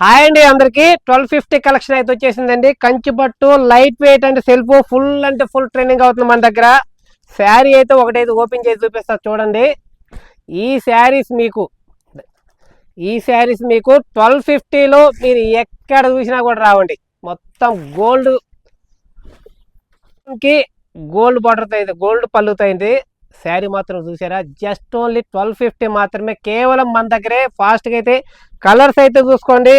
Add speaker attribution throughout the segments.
Speaker 1: Hi అండి అందరికి. Twelve fifty collection అయితే వచ్చేసిందండి. కంచి పట్టు లైట్ వెయిట్ అంటే సెల్ఫ్ ఫుల్ అంటే ఫుల్ ట్రెండింగ్ అవుతుంది మన దగ్గర. శారీ అయితే ఒకటైతే ఓపెన్ చేసి చూపిస్తారు చూడండి. ఈ శారీస్ మీకు ఈ శారీస్ మీకు ట్వెల్వ్ ఫిఫ్టీలో మీరు ఎక్కడ చూసినా కూడా రావండి. మొత్తం గోల్డ్కి గోల్డ్ బార్డర్తో అయితే గోల్డ్ పళ్ళుతోంది శారీ మాత్రం చూసారా? జస్ట్ ఓన్లీ ట్వెల్వ్ ఫిఫ్టీ మాత్రమే. కేవలం మన దగ్గరే ఫాస్ట్గా అయితే కలర్స్ అయితే చూసుకోండి.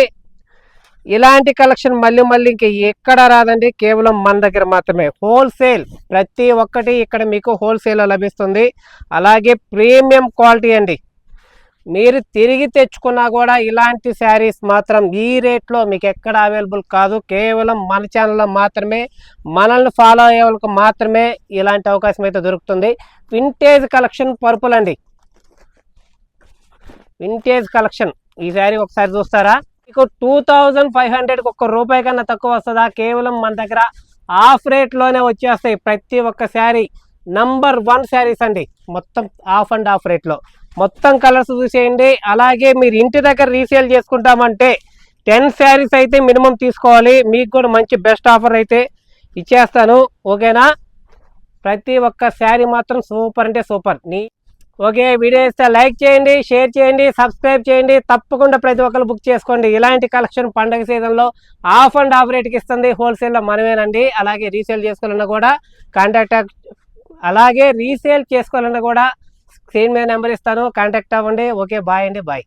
Speaker 1: ఇలాంటి కలెక్షన్ మళ్ళీ మళ్ళీ ఇంక ఎక్కడ రాదండి. కేవలం మన దగ్గర మాత్రమే. హోల్సేల్. ప్రతి ఒక్కటి ఇక్కడ మీకు హోల్సేల్లో లభిస్తుంది. అలాగే ప్రీమియం క్వాలిటీ అండి. మీరు తిరిగి తెచ్చుకున్నా కూడా ఇలాంటి శారీస్ మాత్రం ఈ రేట్లో మీకు ఎక్కడ అవైలబుల్ కాదు. కేవలం మన ఛానల్లో మాత్రమే మనల్ని ఫాలో అయ్యే వాళ్ళకి మాత్రమే ఇలాంటి అవకాశం అయితే దొరుకుతుంది. వింటేజ్ కలెక్షన్ పర్పుల్ అండి. Vintage collection. ఈ శారీ ఒకసారి చూస్తారా? మీకు టూ థౌజండ్ ఫైవ్ హండ్రెడ్కి ఒక్క రూపాయి కన్నా తక్కువ వస్తుందా? కేవలం మన దగ్గర ఆఫ్ రేట్లోనే వచ్చేస్తాయి ప్రతి ఒక్క శారీ. నంబర్ వన్ శారీస్ అండి. మొత్తం ఆఫ్ అండ్ ఆఫ్ రేట్లో. మొత్తం కలర్స్ చూసేయండి. అలాగే మీరు ఇంటి దగ్గర రీసేల్ చేసుకుంటామంటే టెన్ శారీస్ అయితే మినిమం తీసుకోవాలి. మీకు కూడా మంచి బెస్ట్ ఆఫర్ అయితే ఇచ్చేస్తాను. ఓకేనా? ప్రతి ఒక్క శారీ మాత్రం సూపర్ అంటే సూపర్. నీ ఓకే వీడియో ఇస్తే లైక్ చేయండి షేర్ చేయండి సబ్స్క్రైబ్ చేయండి. తప్పకుండా ప్రతి ఒక్కరు బుక్ చేసుకోండి. ఇలాంటి కలెక్షన్ పండగ సీజన్లో ఆఫ్ అండ్ ఆఫ్ రేట్కి ఇస్తుంది. హోల్సేల్లో మనమేనండి. అలాగే రీసేల్ చేసుకోవాలన్నా కూడా కాంటాక్ట్ అలాగే రీసేల్ చేసుకోవాలన్నా కూడా స్క్రీన్ మీద నెంబర్ ఇస్తాను. కాంటాక్ట్ అవ్వండి. ఓకే బాయ్ అండి. బాయ్.